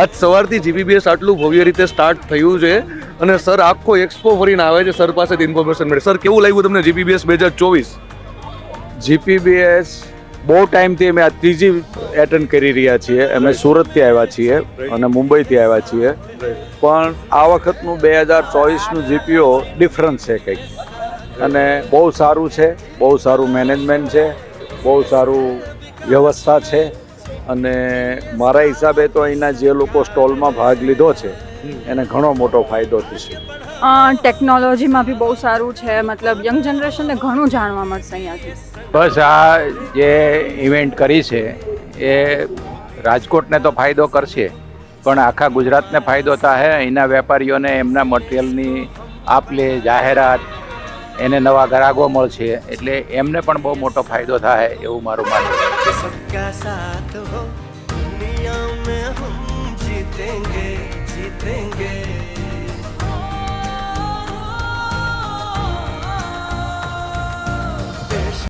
આજ સવારથી જીબીબીએસ આટલું ભવ્ય રીતે સ્ટાર્ટ થયું છે અને સર આખો એક્સપો ફરીને આવે છે સર પાસેથી ઇન્ફોર્મેશન મળે. સર કેવું લાગ્યું તમને જીબીબીએસ બે હજાર ચોવીસ? જીપીબીએસ બહુ ટાઈમથી અમે આ ત્રીજી એટેન્ડ કરી રહ્યા છીએ. અમે સુરતથી આવ્યા છીએ અને મુંબઈથી આવ્યા છીએ. પણ આ વખતનું બે હજાર ચોવીસનું જીપીઓ ડિફરન્સ છે કંઈક. અને બહુ સારું છે બહુ સારું મેનેજમેન્ટ છે બહુ સારું વ્યવસ્થા છે. અને મારા હિસાબે તો અહીંના જે લોકો સ્ટોલમાં ભાગ લીધો છે એને ઘણો મોટો ફાયદો થશે. અ, ટેકનોલોજીમાં બી બહુ સારું છે મતલબ યંગ જનરેશનને ઘણું જાણવા મળશે અહીંયાથી. બસ આ જે ઇવેન્ટ કરી છે એ રાજકોટને તો ફાયદો કરશે પણ આખા ગુજરાતને ફાયદો થાય અહીંના વેપારીઓને એમના મટીરિયલની આપ લે જાહેરાત એને નવા ગ્રાહકો મળશે એટલે એમને પણ બહુ મોટો ફાયદો થાય એવું મારું માનવું જીતેંગે જીતેંગે